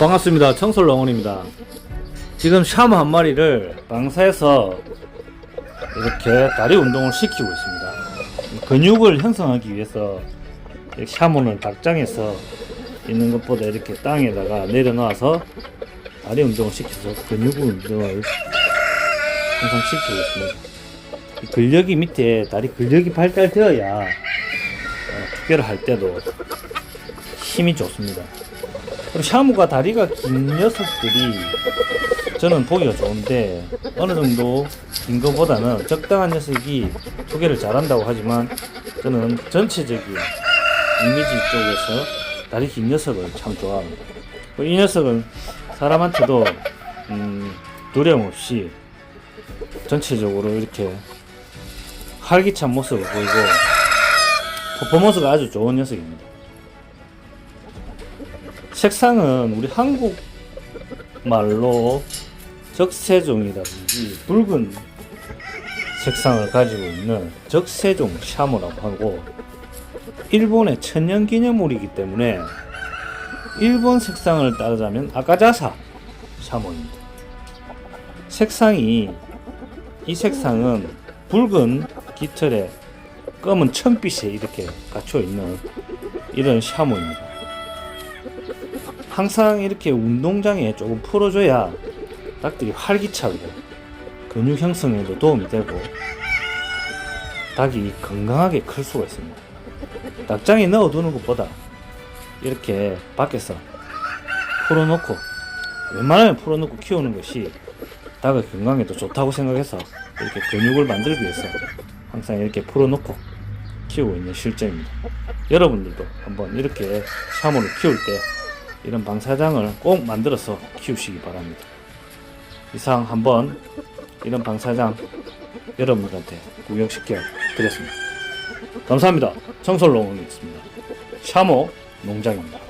반갑습니다. 청솔롱원입니다. 지금 샤무 한 마리를 방사에서 이렇게 다리 운동을 시키고 있습니다. 근육을 형성하기 위해서 샤무는 닭장에서 있는 것보다 이렇게 땅에다가 내려놔서 다리 운동을 시켜서 근육 운동을 항상 시키고 있습니다. 이 근력이 밑에 다리 근력이 발달되어야 어, 투개를 할 때도 힘이 좋습니다. 그리고 샤무가 다리가 긴 녀석들이 저는 보기가 좋은데 어느 정도 긴 것보다는 적당한 녀석이 투개를 잘한다고 하지만 저는 전체적인 이미지 쪽에서 다리 긴 녀석을 참 좋아합니다. 그리고 이 녀석은 사람한테도 음, 두려움 없이 전체적으로 이렇게 활기찬 모습을 보이고 퍼포먼스가 아주 좋은 녀석입니다. 색상은 우리 한국 말로 적세종이라든지 붉은 색상을 가지고 있는 적세종 샤모라고 하고 일본의 천년기념물이기 때문에 일본 색상을 따르자면 아카자사 샤모입니다. 색상이 이 색상은 붉은 깃털에 검은 청빛에 이렇게 갇혀 있는 이런 샤모입니다. 항상 이렇게 운동장에 조금 풀어줘야 닭들이 활기차고 근육 형성에도 도움이 되고 닭이 건강하게 클 수가 있습니다. 닭장에 넣어두는 것보다 이렇게 밖에서 풀어놓고 웬만하면 풀어놓고 키우는 것이 닭의 건강에도 좋다고 생각해서 이렇게 근육을 만들기 위해서 항상 이렇게 풀어놓고 키우고 있는 실정입니다. 여러분들도 한번 이렇게 샤모를 키울 때 이런 방사장을 꼭 만들어서 키우시기 바랍니다. 이상 한번 이런 방사장 여러분들한테 구경시켜 드렸습니다. 감사합니다. 청솔농원이었습니다. 샤모 농장입니다.